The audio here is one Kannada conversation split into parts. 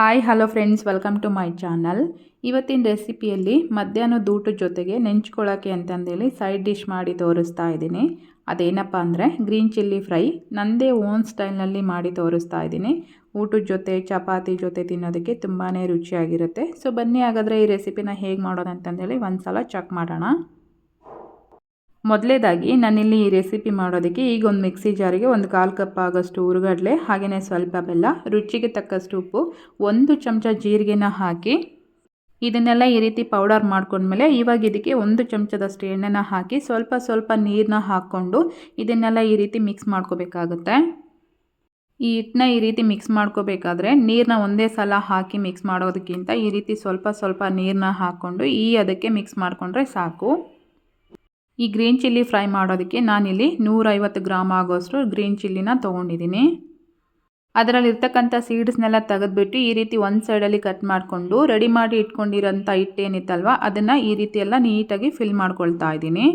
Hi hello friends welcome to my channel ಇವತ್ತಿನ ರೆಸಿಪಿಯಲ್ಲಿ ಮಧ್ಯಾಹ್ನದ ಊಟದ ಜೊತೆಗೆ ನೆಂಚ್ಕೊಳ್ಳೋಕ್ಕೆ ಅಂತಂದೇಳಿ ಸೈಡ್ ಡಿಶ್ ಮಾಡಿ ತೋರಿಸ್ತಾ ಇದ್ದೀನಿ. ಅದೇನಪ್ಪ ಅಂದರೆ ಗ್ರೀನ್ ಚಿಲ್ಲಿ ಫ್ರೈ ನನ್ನದೇ ಓನ್ ಸ್ಟೈಲ್ನಲ್ಲಿ ಮಾಡಿ ತೋರಿಸ್ತಾ ಇದ್ದೀನಿ. ಊಟದ ಜೊತೆ, ಚಪಾತಿ ಜೊತೆ ತಿನ್ನೋದಕ್ಕೆ ತುಂಬಾ ರುಚಿಯಾಗಿರುತ್ತೆ. ಸೊ ಬನ್ನಿ ಹಾಗಾದರೆ ಈ ರೆಸಿಪಿನ ಹೇಗೆ ಮಾಡೋದು ಅಂತಂದೇಳಿ ಒಂದು ಸಲ ಚೆಕ್ ಮಾಡೋಣ. ಮೊದಲೇದಾಗಿ ನಾನಿಲ್ಲಿ ಈ ರೆಸಿಪಿ ಮಾಡೋದಕ್ಕೆ ಈಗ ಒಂದು ಮಿಕ್ಸಿ ಜಾರಿಗೆ ಒಂದು ಕಾಲು ಕಪ್ ಆಗೋಷ್ಟು ಉರುಗಡ್ಲೆ, ಹಾಗೆಯೇ ಸ್ವಲ್ಪ ಬೆಲ್ಲ, ರುಚಿಗೆ ತಕ್ಕಷ್ಟು ಉಪ್ಪು, ಒಂದು ಚಮಚ ಜೀರಿಗೆನ ಹಾಕಿ ಇದನ್ನೆಲ್ಲ ಈ ರೀತಿ ಪೌಡರ್ ಮಾಡ್ಕೊಂಡ್ಮೇಲೆ ಇವಾಗ ಇದಕ್ಕೆ ಒಂದು ಚಮಚದಷ್ಟು ಎಣ್ಣೆನ ಹಾಕಿ ಸ್ವಲ್ಪ ಸ್ವಲ್ಪ ನೀರನ್ನ ಹಾಕ್ಕೊಂಡು ಇದನ್ನೆಲ್ಲ ಈ ರೀತಿ ಮಿಕ್ಸ್ ಮಾಡ್ಕೋಬೇಕಾಗುತ್ತೆ. ಈ ಹಿಟ್ಟನ್ನ ಈ ರೀತಿ ಮಿಕ್ಸ್ ಮಾಡ್ಕೋಬೇಕಾದ್ರೆ ನೀರನ್ನ ಒಂದೇ ಸಲ ಹಾಕಿ ಮಿಕ್ಸ್ ಮಾಡೋದಕ್ಕಿಂತ ಈ ರೀತಿ ಸ್ವಲ್ಪ ಸ್ವಲ್ಪ ನೀರನ್ನ ಹಾಕ್ಕೊಂಡು ಈ ಅದಕ್ಕೆ ಮಿಕ್ಸ್ ಮಾಡಿಕೊಂಡ್ರೆ ಸಾಕು. ಈ ಗ್ರೀನ್ ಚಿಲ್ಲಿ ಫ್ರೈ ಮಾಡೋದಕ್ಕೆ ನಾನಿಲ್ಲಿ ನೂರೈವತ್ತು ಗ್ರಾಮ್ ಆಗೋಷ್ಟು ಗ್ರೀನ್ ಚಿಲ್ಲಿನ ತೊಗೊಂಡಿದ್ದೀನಿ. ಅದರಲ್ಲಿರ್ತಕ್ಕಂಥ ಸೀಡ್ಸ್ನೆಲ್ಲ ತೆಗೆದುಬಿಟ್ಟು ಈ ರೀತಿ ಒಂದು ಸೈಡಲ್ಲಿ ಕಟ್ ಮಾಡಿಕೊಂಡು ರೆಡಿ ಮಾಡಿ ಇಟ್ಕೊಂಡಿರೋಂಥ ಹಿಟ್ಟೇನಿತ್ತಲ್ವ, ಅದನ್ನು ಈ ರೀತಿ ಎಲ್ಲ ನೀಟಾಗಿ ಫಿಲ್ ಮಾಡ್ಕೊಳ್ತಾ ಇದ್ದೀನಿ.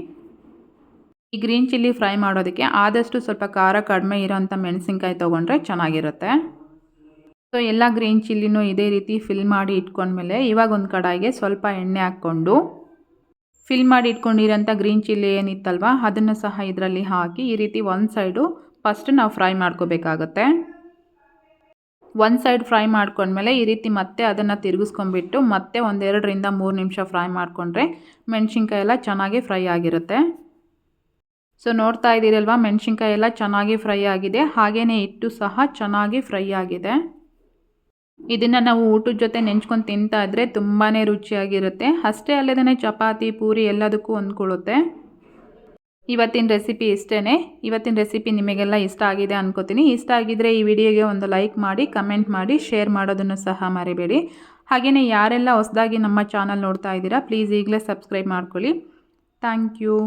ಈ ಗ್ರೀನ್ ಚಿಲ್ಲಿ ಫ್ರೈ ಮಾಡೋದಕ್ಕೆ ಆದಷ್ಟು ಸ್ವಲ್ಪ ಖಾರ ಕಡಿಮೆ ಇರೋಂಥ ಮೆಣಸಿನ್ಕಾಯಿ ತೊಗೊಂಡ್ರೆ ಚೆನ್ನಾಗಿರುತ್ತೆ. ಸೊ ಎಲ್ಲ ಗ್ರೀನ್ ಚಿಲ್ಲಿನೂ ಇದೇ ರೀತಿ ಫಿಲ್ ಮಾಡಿ ಇಟ್ಕೊಂಡ್ಮೇಲೆ ಇವಾಗ ಒಂದು ಕಡಾಯಿಗೆ ಸ್ವಲ್ಪ ಎಣ್ಣೆ ಹಾಕ್ಕೊಂಡು ಫಿಲ್ ಮಾಡಿ ಇಟ್ಕೊಂಡಿರೋಂಥ ಗ್ರೀನ್ ಚಿಲ್ಲಿ ಏನಿತ್ತಲ್ವ, ಅದನ್ನು ಸಹ ಇದರಲ್ಲಿ ಹಾಕಿ ಈ ರೀತಿ ಒಂದು ಸೈಡು ಫಸ್ಟ್ ನಾವು ಫ್ರೈ ಮಾಡ್ಕೋಬೇಕಾಗತ್ತೆ. ಒಂದು ಸೈಡ್ ಫ್ರೈ ಮಾಡ್ಕೊಂಡ್ಮೇಲೆ ಈ ರೀತಿ ಮತ್ತೆ ಅದನ್ನು ತಿರುಗಿಸ್ಕೊಂಡ್ಬಿಟ್ಟು ಮತ್ತೆ ಒಂದೆರಡರಿಂದ ಮೂರು ನಿಮಿಷ ಫ್ರೈ ಮಾಡಿಕೊಂಡ್ರೆ ಮೆಣಸಿನ್ಕಾಯಿ ಎಲ್ಲ ಚೆನ್ನಾಗಿ ಫ್ರೈ ಆಗಿರುತ್ತೆ. ಸೊ ನೋಡ್ತಾ ಇದ್ದೀರಲ್ವ, ಮೆಣಸಿನ್ಕಾಯಿ ಎಲ್ಲ ಚೆನ್ನಾಗಿ ಫ್ರೈ ಆಗಿದೆ ಹಾಗೆಯೇ ಹಿಟ್ಟು ಸಹ ಚೆನ್ನಾಗಿ ಫ್ರೈ ಆಗಿದೆ. ಇದನ್ನು ನಾವು ಊಟದ ಜೊತೆ ನೆಂಚ್ಕೊಂಡು ತಿಂತಾ ಇದ್ದರೆ ತುಂಬಾ ರುಚಿಯಾಗಿರುತ್ತೆ. ಅಷ್ಟೇ ಅಲ್ಲದೇ ಚಪಾತಿ, ಪೂರಿ ಎಲ್ಲದಕ್ಕೂ ಹೊಂದ್ಕೊಳ್ಳುತ್ತೆ. ಇವತ್ತಿನ ರೆಸಿಪಿ ಇಷ್ಟೇ ಇವತ್ತಿನ ರೆಸಿಪಿ ನಿಮಗೆಲ್ಲ ಇಷ್ಟ ಆಗಿದೆ ಅನ್ಕೋತೀನಿ. ಇಷ್ಟ ಆಗಿದ್ದರೆ ಈ ವಿಡಿಯೋಗೆ ಒಂದು ಲೈಕ್ ಮಾಡಿ, ಕಮೆಂಟ್ ಮಾಡಿ, ಶೇರ್ ಮಾಡೋದನ್ನು ಸಹ ಮರಿಬೇಡಿ. ಹಾಗೆಯೇ ಯಾರೆಲ್ಲ ಹೊಸದಾಗಿ ನಮ್ಮ ಚಾನಲ್ ನೋಡ್ತಾ ಇದ್ದೀರಾ, ಪ್ಲೀಸ್ ಈಗಲೇ ಸಬ್ಸ್ಕ್ರೈಬ್ ಮಾಡ್ಕೊಳ್ಳಿ. Thank you.